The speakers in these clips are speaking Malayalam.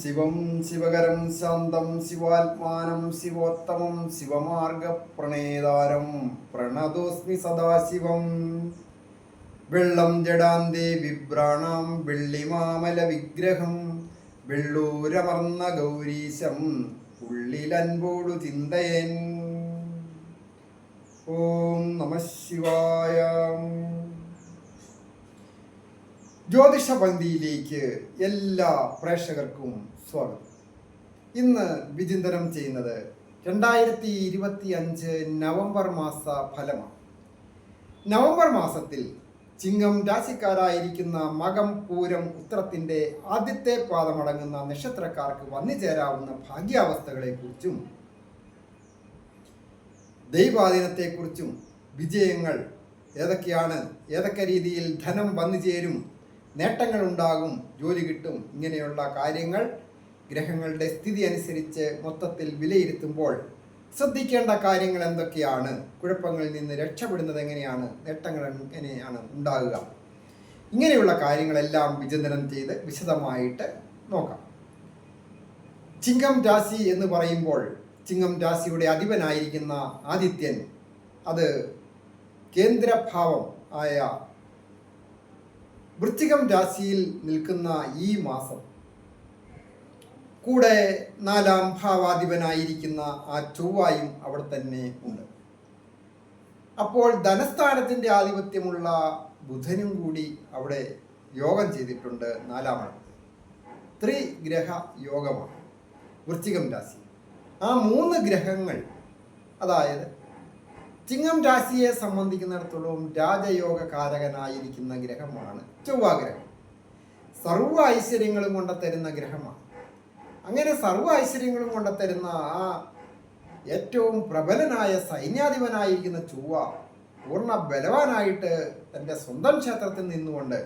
ശിവം ശിവകരം ശാന്തം ശിവാത്മാനം ശിവോത്തമം ശിവമാർഗപ്രണേതാരം പ്രണതോസ്മി സദാശിവം. വെള്ളം ജടാന്തേ വിഭ്രാണാം വെള്ളിമാമല വിഗ്രഹം വെള്ളൂരമർന്ന ഗൗരീശം ഉള്ളിലൻപോടു ചിന്തയൻ. ഓം നമ ജ്യോതിഷ പന്തിയിലേക്ക് എല്ലാ പ്രേക്ഷകർക്കും സ്വാഗതം. ഇന്ന് വിചിന്തനം ചെയ്യുന്നത് രണ്ടായിരത്തി ഇരുപത്തി അഞ്ച് നവംബർ മാസ ഫലമാണ്. നവംബർ മാസത്തിൽ ചിങ്ങം രാശിക്കാരായിരിക്കുന്ന മകം പൂരം ഉത്രത്തിന്റെ ആദ്യത്തെ പാദമടങ്ങുന്ന നക്ഷത്രക്കാർക്ക് വന്നു ചേരാവുന്ന ഭാഗ്യാവസ്ഥകളെക്കുറിച്ചും ദൈവാധീനത്തെക്കുറിച്ചും വിജയങ്ങൾ ഏതൊക്കെയാണ് ഏതൊക്കെ രീതിയിൽ ധനം വന്നു ചേരും നേട്ടങ്ങൾ ഉണ്ടാകും ജോലി കിട്ടും. ഇങ്ങനെയുള്ള കാര്യങ്ങൾ ഗ്രഹങ്ങളുടെ സ്ഥിതി അനുസരിച്ച് മൊത്തത്തിൽ വിലയിരുത്തുമ്പോൾ ശ്രദ്ധിക്കേണ്ട കാര്യങ്ങൾ എന്തൊക്കെയാണ്? കുഴപ്പങ്ങളിൽ നിന്ന് രക്ഷപ്പെടുന്നത് എങ്ങനെയാണ്? നേട്ടങ്ങൾ എങ്ങനെയാണ് ഉണ്ടാകുക? ഇങ്ങനെയുള്ള കാര്യങ്ങളെല്ലാം വിചിന്തനം ചെയ്ത് വിശദമായിട്ട് നോക്കാം. ചിങ്ങം രാശി എന്ന് പറയുമ്പോൾ ചിങ്ങം രാശിയുടെ അധിപനായിരിക്കുന്ന ആദിത്യൻ അത് കേന്ദ്രഭാവം ആയ വൃശ്ചികം രാശിയിൽ നിൽക്കുന്ന ഈ മാസം കൂടെ നാലാം ഭാവാധിപനായിരിക്കുന്ന ആ ചൊവ്വായും അവിടെ തന്നെ ഉണ്ട്. അപ്പോൾ ധനസ്ഥാനത്തിന്റെ ആധിപത്യമുള്ള ബുധനും കൂടി അവിടെ യോഗം ചെയ്തിട്ടുണ്ട് നാലാമാണ് ത്രിഗ്രഹ യോഗമാണ് വൃശ്ചികം രാശി. ആ മൂന്ന് ഗ്രഹങ്ങൾ അതായത് ചിങ്ങം രാശിയെ സംബന്ധിക്കുന്നിടത്തോളം രാജയോഗ കാരകനായിരിക്കുന്ന ഗ്രഹമാണ് ചൊവ്വാഗ്രഹം. സർവ ഐശ്വര്യങ്ങളും കൊണ്ട് തരുന്ന ഗ്രഹമാണ്. അങ്ങനെ സർവ ഐശ്വര്യങ്ങളും കൊണ്ട് തരുന്ന ആ ഏറ്റവും പ്രബലനായ സൈന്യാധിപനായിരിക്കുന്ന ചൊവ്വ പൂർണ ബലവാനായിട്ട് തന്റെ സ്വന്തം ക്ഷേത്രത്തിൽ നിന്നുകൊണ്ട്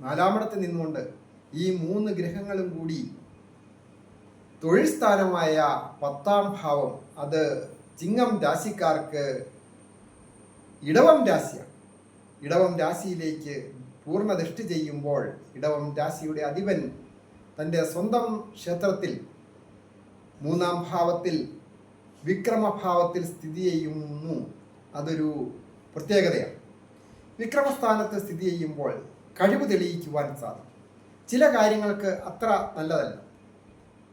നാലാമിടത്ത് നിന്നുകൊണ്ട് ഈ മൂന്ന് ഗ്രഹങ്ങളും കൂടി തൊഴിൽ സ്ഥാനമായ പത്താം ഭാവം അത് ചിങ്ങം രാശിക്കാർക്ക് ഇടവം രാശിയാണ്. ഇടവം രാശിയിലേക്ക് പൂർണ ദൃഷ്ടി ചെയ്യുമ്പോൾ ഇടവം രാശിയുടെ അധിപൻ തന്റെ സ്വന്തം ക്ഷേത്രത്തിൽ മൂന്നാം ഭാവത്തിൽ വിക്രമഭാവത്തിൽ സ്ഥിതി ചെയ്യുന്നു. അതൊരു പ്രത്യേകതയാണ്. വിക്രമസ്ഥാനത്ത് സ്ഥിതി ചെയ്യുമ്പോൾ കഴിവ് തെളിയിക്കുവാൻ സാധിക്കും. ചില കാര്യങ്ങൾക്ക് അത്ര നല്ലതല്ല.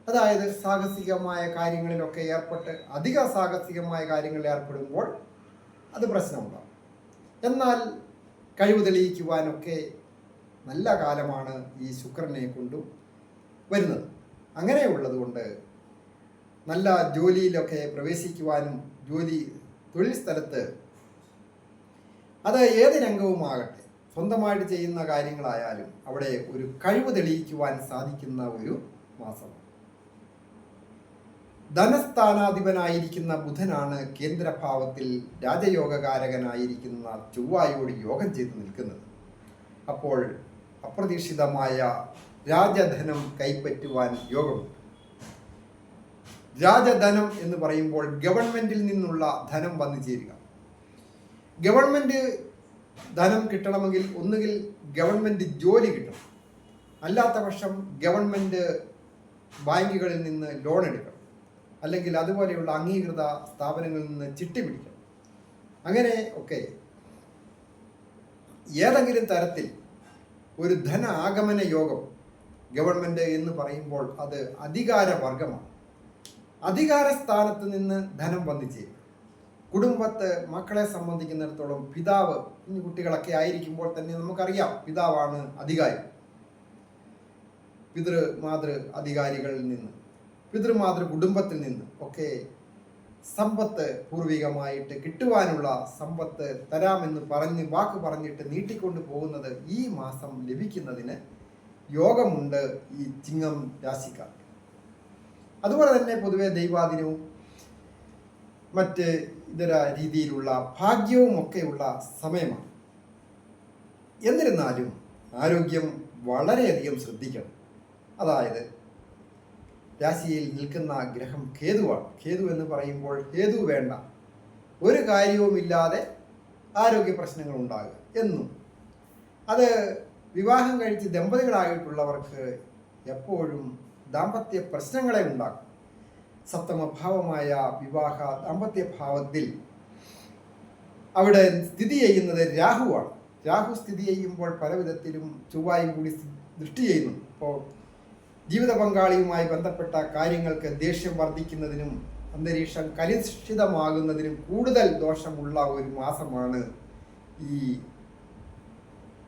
അതായത് സാഹസികമായ കാര്യങ്ങളിലൊക്കെ ഏർപ്പെട്ട് അധിക സാഹസികമായ കാര്യങ്ങളിൽ ഏർപ്പെടുമ്പോൾ അത് പ്രശ്നമുണ്ടാകും എന്നാൽ കഴിവ് തെളിയിക്കുവാനൊക്കെ നല്ല കാലമാണ് ഈ ശുക്രനെ കൊണ്ടും വരുന്നത്. അങ്ങനെയുള്ളത് കൊണ്ട് നല്ല ജോലിയിലൊക്കെ പ്രവേശിക്കുവാനും ജോലി തൊഴിൽ സ്ഥലത്ത് അത് ഏത് രംഗവുമാകട്ടെ സ്വന്തമായിട്ട് ചെയ്യുന്ന കാര്യങ്ങളായാലും അവിടെ ഒരു കഴിവ് തെളിയിക്കുവാൻ സാധിക്കുന്ന ഒരു മാസമാണ്. ധനസ്ഥാനാധിപനായിരിക്കുന്ന ബുധനാണ് കേന്ദ്രഭാവത്തിൽ രാജയോഗകാരകനായിരിക്കുന്ന ചൊവ്വായോട് യോഗം ചെയ്ത് നിൽക്കുന്നത്. അപ്പോൾ അപ്രതീക്ഷിതമായ രാജധനം കൈപ്പറ്റുവാൻ യോഗമുണ്ട്. രാജധനം എന്ന് പറയുമ്പോൾ ഗവൺമെന്റിൽ നിന്നുള്ള ധനം വന്നു ചേരുക. ഗവൺമെന്റ് ധനം കിട്ടണമെങ്കിൽ ഒന്നുകിൽ ഗവൺമെന്റ് ജോലി കിട്ടണം. അല്ലാത്ത പക്ഷം ഗവൺമെന്റ് ബാങ്കുകളിൽ നിന്ന് ലോൺ എടുക്കണം. അല്ലെങ്കിൽ അതുപോലെയുള്ള അംഗീകൃത സ്ഥാപനങ്ങളിൽ നിന്ന് ചിട്ടി പിടിക്കണം. അങ്ങനെ ഒക്കെ ഏതെങ്കിലും തരത്തിൽ ഒരു ധന ആഗമന യോഗം ഗവൺമെന്റ് എന്ന് പറയുമ്പോൾ അത് അധികാര വർഗമാണ് അധികാര സ്ഥാനത്ത് നിന്ന് ധനം വന്നു ചെയ്യും കുടുംബത്ത് മക്കളെ സംബന്ധിക്കുന്നിടത്തോളം പിതാവ് കുഞ്ഞു കുട്ടികളൊക്കെ ആയിരിക്കുമ്പോൾ തന്നെ നമുക്കറിയാം പിതാവാണ് അധികാരി. പിതൃ മാതൃ അധികാരികളിൽ നിന്ന്. പിതൃമാതൃ കുടുംബത്തിൽ നിന്ന് ഒക്കെ സമ്പത്ത് പൂർവികമായിട്ട് കിട്ടുവാനുള്ള സമ്പത്ത് തരാമെന്ന് പറഞ്ഞ് വാക്ക് പറഞ്ഞിട്ട് നീട്ടിക്കൊണ്ട് പോകുന്നത് ഈ മാസം ലഭിക്കുന്നതിന് യോഗമുണ്ട് ഈ ചിങ്ങം രാശിക്കാർക്ക്. അതുപോലെ തന്നെ പൊതുവെ ദൈവാദിനവും മറ്റ് ഇതര രീതിയിലുള്ള ഭാഗ്യവും ഒക്കെയുള്ള സമയമാണ്. എന്നിരുന്നാലും ആരോഗ്യം വളരെയധികം ശ്രദ്ധിക്കണം. അതായത് രാശിയിൽ നിൽക്കുന്ന ഗ്രഹം കേതുവാണ്. കേതു എന്ന് പറയുമ്പോൾ കേതു വേണ്ട. ഒരു കാര്യവുമില്ലാതെ ആരോഗ്യ പ്രശ്നങ്ങൾ ഉണ്ടാകുക എന്നും. അത് വിവാഹം കഴിച്ച് ദമ്പതികളായിട്ടുള്ളവർക്ക് എപ്പോഴും ദാമ്പത്യ പ്രശ്നങ്ങളെ ഉണ്ടാക്കും. സപ്തമഭാവമായ വിവാഹ ദാമ്പത്യ ഭാവത്തിൽ അവിടെ സ്ഥിതി ചെയ്യുന്നത് രാഹുവാണ്. രാഹു സ്ഥിതി ചെയ്യുമ്പോൾ പല വിധത്തിലും ചൊവ്വായും കൂടി ദൃഷ്ടി ചെയ്യുന്നു. അപ്പോൾ ജീവിത പങ്കാളിയുമായി ബന്ധപ്പെട്ട കാര്യങ്ങൾക്ക് ദേഷ്യം വർദ്ധിക്കുന്നതിനും അന്തരീക്ഷം കലുഷിതമാകുന്നതിനും കൂടുതൽ ദോഷമുള്ള ഒരു മാസമാണ് ഈ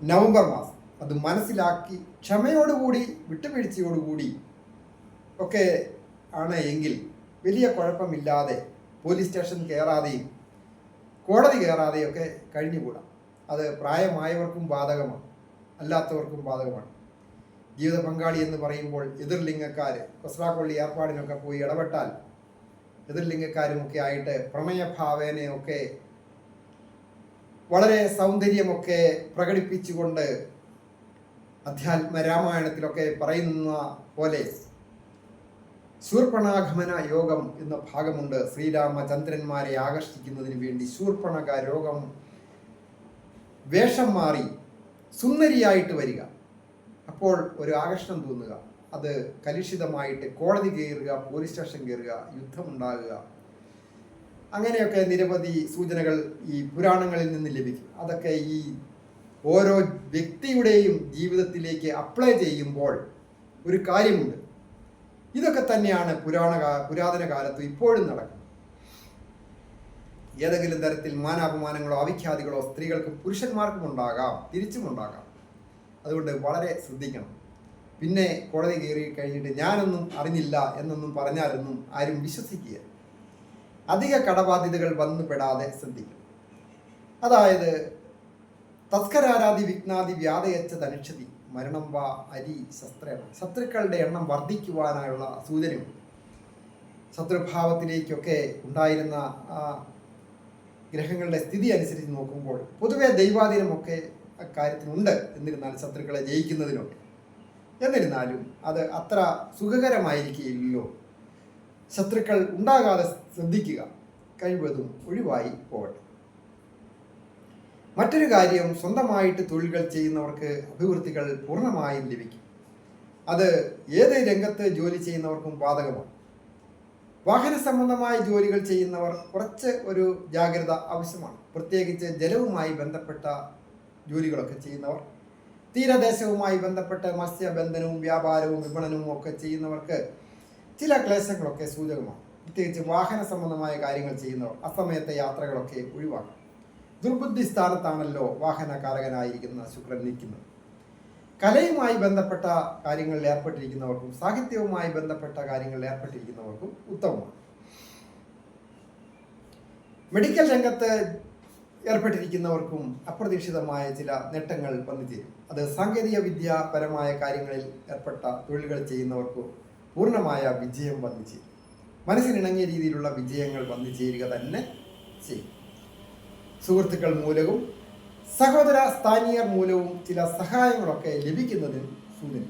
നവംബർ മാസം. അത് മനസ്സിലാക്കി ക്ഷമയോടുകൂടി വിട്ടുവീഴ്ചയോടുകൂടി ഒക്കെ ആണ് എങ്കിൽ വലിയ കുഴപ്പമില്ലാതെ പോലീസ് സ്റ്റേഷൻ കയറാതെയും കോടതി കയറാതെയും ഒക്കെ കഴിഞ്ഞുകൂടാം. അത് പ്രായമായവർക്കും ബാധകമാണ് അല്ലാത്തവർക്കും ബാധകമാണ്. ജീവിത പങ്കാളി എന്ന് പറയുമ്പോൾ എതിർലിംഗക്കാർ കൊസ്രാക്കൊള്ളി ഏർപ്പാടിനൊക്കെ പോയി ഇടപെട്ടാൽ എതിർലിംഗക്കാരുമൊക്കെ ആയിട്ട് പ്രമേയഭാവേനയൊക്കെ വളരെ സൗന്ദര്യമൊക്കെ പ്രകടിപ്പിച്ചുകൊണ്ട് അധ്യാത്മ രാമായണത്തിലൊക്കെ പറയുന്ന പോലെ ശൂർപ്പണാഗമന യോഗം എന്ന ഭാഗമുണ്ട്. ശ്രീരാമചന്ദ്രന്മാരെ ആകർഷിക്കുന്നതിന് വേണ്ടി ശൂർപ്പണക രോഗം വേഷം മാറി സുന്ദരിയായിട്ട് വരിക. അപ്പോൾ ഒരു ആകർഷണം തോന്നുക. അത് കലുഷിതമായിട്ട് കോടതി കയറുക പോലീസ് സ്റ്റേഷൻ കയറുക യുദ്ധമുണ്ടാകുക. അങ്ങനെയൊക്കെ നിരവധി സൂചനകൾ ഈ പുരാണങ്ങളിൽ നിന്ന് ലഭിക്കും. അതൊക്കെ ഈ ഓരോ വ്യക്തിയുടെയും ജീവിതത്തിലേക്ക് അപ്ലൈ ചെയ്യുമ്പോൾ ഒരു കാര്യമുണ്ട്. ഇതൊക്കെ തന്നെയാണ് പുരാണ പുരാതന കാലത്ത് ഇപ്പോഴും നടക്കുന്നത്. ഏതെങ്കിലും തരത്തിൽ മാനാപമാനങ്ങളോ അവിഖ്യാതികളോ സ്ത്രീകൾക്കും പുരുഷന്മാർക്കും ഉണ്ടാകാം തിരിച്ചും ഉണ്ടാകാം അതുകൊണ്ട് വളരെ ശ്രദ്ധിക്കണം. പിന്നെ കോടതി കയറി കഴിഞ്ഞിട്ട് ഞാനൊന്നും അറിഞ്ഞില്ല എന്നൊന്നും പറഞ്ഞാലൊന്നും ആരും വിശ്വസിക്കുക അധിക കടബാധ്യതകൾ വന്നുപെടാതെ ശ്രദ്ധിക്കണം. അതായത് തസ്കരാരാധി വിഘ്നാദി വ്യാധയച്ച ധനുഷതി മരണം വാ അരി ശസ്ത്രേണ ശത്രുക്കളുടെ എണ്ണം വർദ്ധിക്കുവാനായുള്ള സൂചനയുണ്ട് ശത്രുഭാവത്തിലേക്കൊക്കെ ഉണ്ടായിരുന്ന ആ ഗ്രഹങ്ങളുടെ സ്ഥിതി അനുസരിച്ച് നോക്കുമ്പോൾ പൊതുവെ ദൈവാധീനമൊക്കെ അക്കാര്യത്തിനുണ്ട്. എന്നിരുന്നാൽ ശത്രുക്കളെ ജയിക്കുന്നതിനൊക്കെ എന്നിരുന്നാലും അത് അത്ര സുഖകരമായിരിക്കില്ലല്ലോ ശത്രുക്കൾ ഉണ്ടാകാതെ ശ്രദ്ധിക്കുക. കഴിവതും ഒഴിവായി പോകട്ടെ. മറ്റൊരു കാര്യം സ്വന്തമായിട്ട് തൊഴിലുകൾ ചെയ്യുന്നവർക്ക് അഭിവൃദ്ധികൾ പൂർണമായും ലഭിക്കും. അത് ഏത് രംഗത്ത് ജോലി ചെയ്യുന്നവർക്കും ബാധകമാണ്. വാഹന സംബന്ധമായ ജോലികൾ ചെയ്യുന്നവർ കുറച്ച് ഒരു ജാഗ്രത ആവശ്യമാണ്. പ്രത്യേകിച്ച് ജലവുമായി ബന്ധപ്പെട്ട ജോലികളൊക്കെ ചെയ്യുന്നവർ. തീരദേശവുമായി ബന്ധപ്പെട്ട് മത്സ്യബന്ധനവും വ്യാപാരവും വിപണനവും ഒക്കെ ചെയ്യുന്നവർക്ക് ചില ക്ലേശങ്ങളൊക്കെ സൂചകമാണ്. പ്രത്യേകിച്ച് വാഹന സംബന്ധമായ കാര്യങ്ങൾ ചെയ്യുന്നവർ അസമയത്തെ യാത്രകളൊക്കെ ഒഴിവാക്കും. ദുർബുദ്ധി സ്ഥാനത്താണല്ലോ വാഹനകാരകനായിരിക്കുന്ന ശുക്രൻ നിൽക്കുന്നത്. കലയുമായി ബന്ധപ്പെട്ട കാര്യങ്ങളിൽ ഏർപ്പെട്ടിരിക്കുന്നവർക്കും സാഹിത്യവുമായി ബന്ധപ്പെട്ട കാര്യങ്ങളിൽ ഏർപ്പെട്ടിരിക്കുന്നവർക്കും ഉത്തമമാണ്. മെഡിക്കൽ രംഗത്ത് ഏർപ്പെട്ടിരിക്കുന്നവർക്കും അപ്രതീക്ഷിതമായ ചില നേട്ടങ്ങൾ വന്നു ചേരും അത് സാങ്കേതിക വിദ്യാപരമായ കാര്യങ്ങളിൽ ഏർപ്പെട്ട തൊഴിലുകൾ ചെയ്യുന്നവർക്കും പൂർണമായ വിജയം വന്നു ചേരും മനസ്സിനിണങ്ങിയ രീതിയിലുള്ള വിജയങ്ങൾ വന്നു ചേരുക തന്നെ ചെയ്യും. സുഹൃത്തുക്കൾ മൂലവും സഹോദര സ്ഥാനീയർ മൂലവും ചില സഹായങ്ങളൊക്കെ ലഭിക്കുന്നതിന് സൂചന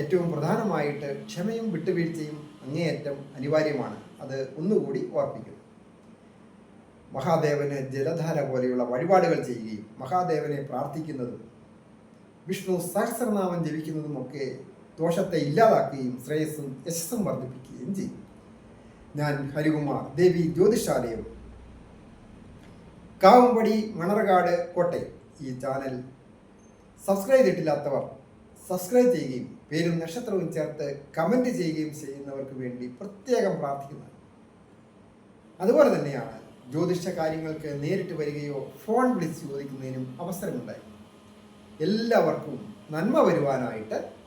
ഏറ്റവും പ്രധാനമായിട്ട് ക്ഷമയും വിട്ടുവീഴ്ചയും അങ്ങേയറ്റം അനിവാര്യമാണ്. അത് ഒന്നുകൂടി ഓർപ്പിക്കുന്നു മഹാദേവന് ജലധാര പോലെയുള്ള വഴിപാടുകൾ ചെയ്യുകയും മഹാദേവനെ പ്രാർത്ഥിക്കുന്നതും വിഷ്ണു സഹസ്രനാമം ജപിക്കുന്നതുമൊക്കെ ദോഷത്തെ ഇല്ലാതാക്കുകയും ശ്രേയസ്സും യശസ്സും വർദ്ധിപ്പിക്കുകയും ചെയ്യും. ഞാൻ ഹരികുമാർ ദേവി ജ്യോതിഷാലയം കാവുംപടി മണർകാട് കോട്ടയം. ഈ ചാനൽ സബ്സ്ക്രൈബ് ചെയ്തിട്ടില്ലാത്തവർ സബ്സ്ക്രൈബ് ചെയ്യുകയും പേരും നക്ഷത്രവും ചേർത്ത് കമന്റ് ചെയ്യുകയും ചെയ്യുന്നവർക്ക് വേണ്ടി പ്രത്യേകം പ്രാർത്ഥിക്കുന്നു അതുപോലെ തന്നെയാണ് ജ്യോതിഷ കാര്യങ്ങൾക്ക് നേരിട്ട് വരികയോ ഫോൺ വിളിച്ച് ചോദിക്കുന്നതിനും അവസരമുണ്ടായി. എല്ലാവർക്കും നന്മ വരുവാനായിട്ട്